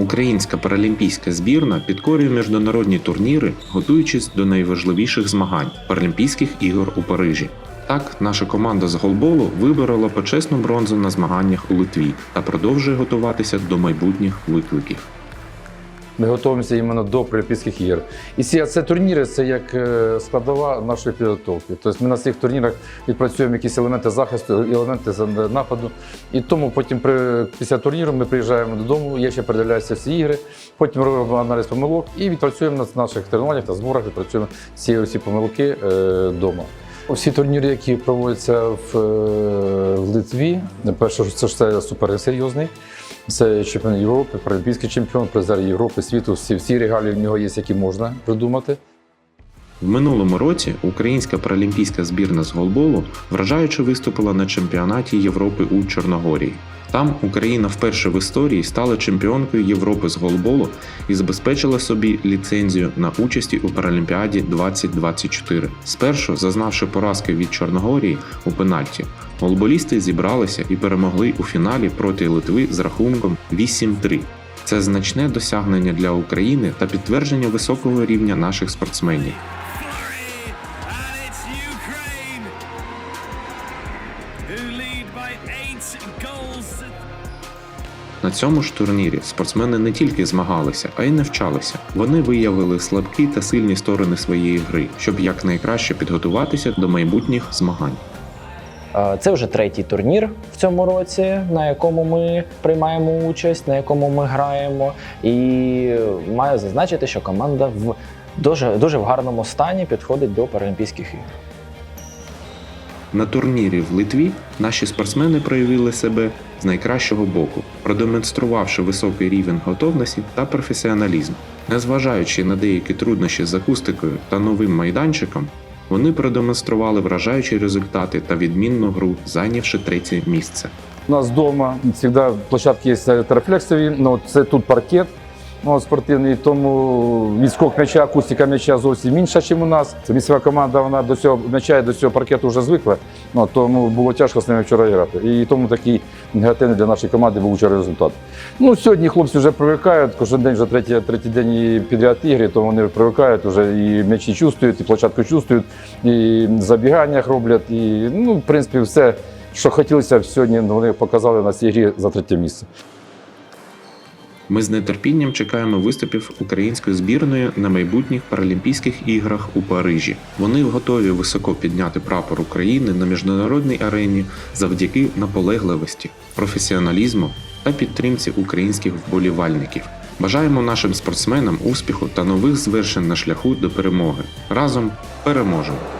Українська паралімпійська збірна підкорює міжнародні турніри, готуючись до найважливіших змагань Паралімпійських ігор у Парижі. Так, наша команда з голболу виборола почесну бронзу на змаганнях у Литві та продовжує готуватися до майбутніх викликів. Ми готуємося іменно до Паралімпійських ігор. І ці це турніри це як е, складова нашої підготовки. Тобто ми на цих турнірах відпрацюємо якісь елементи захисту, елементи нападу. І тому потім при, після турніру ми приїжджаємо додому, я ще передивляюся всі ігри, потім робимо аналіз помилок і відпрацюємо на наших тренуваннях та зборах, відпрацюємо ці всі помилки вдома. Всі турніри, які проводяться в, е, в Литві, перше, це ж це супер серйозний. Це чемпіон Європи, паралімпійський чемпіон, призер Європи, світу. Всі, всі регалі в нього є, які можна придумати. В минулому році українська паралімпійська збірна з голболу вражаюче виступила на чемпіонаті Європи у Чорногорії. Там Україна вперше в історії стала чемпіонкою Європи з голболу і забезпечила собі ліцензію на участі у Паралімпіаді 2024. Спершу, зазнавши поразки від Чорногорії у пенальті, голболісти зібралися і перемогли у фіналі проти Литви з рахунком 8-3. Це значне досягнення для України та підтвердження високого рівня наших спортсменів. На цьому ж турнірі спортсмени не тільки змагалися, а й навчалися. Вони виявили слабкі та сильні сторони своєї гри, щоб якнайкраще підготуватися до майбутніх змагань. Це вже третій турнір в цьому році, на якому ми приймаємо участь, на якому ми граємо. І маю зазначити, що команда в дуже, дуже в гарному стані підходить до Паралімпійських ігор. На турнірі в Литві наші спортсмени проявили себе з найкращого боку, продемонструвавши високий рівень готовності та професіоналізм. Незважаючи на деякі труднощі з акустикою та новим майданчиком, вони продемонстрували вражаючі результати та відмінну гру, зайнявши третє місце. У нас вдома завжди площадки є рефлексові, ну це тут паркет. Ну, спортивний, тому відскок м'яча, акустика м'яча зовсім інша, ніж у нас. Це місцева команда, вона до цього м'яча і до цього паркету вже звикла. Ну, тому було тяжко з ними вчора грати. І тому такий негативний для нашої команди був вчора результат. Ну, сьогодні хлопці вже привикають, кожен день вже третій, третій день підряд ігри, то вони привикають, вже і м'ячі чувствують, і площадку чувствують, і в забіганнях роблять. І, ну, в принципі, все, що хотілося сьогодні, вони показали на цій грі за третє місце. Ми з нетерпінням чекаємо виступів української збірної на майбутніх Паралімпійських іграх у Парижі. Вони готові високо підняти прапор України на міжнародній арені завдяки наполегливості, професіоналізму та підтримці українських вболівальників. Бажаємо нашим спортсменам успіху та нових звершень на шляху до перемоги. Разом переможемо!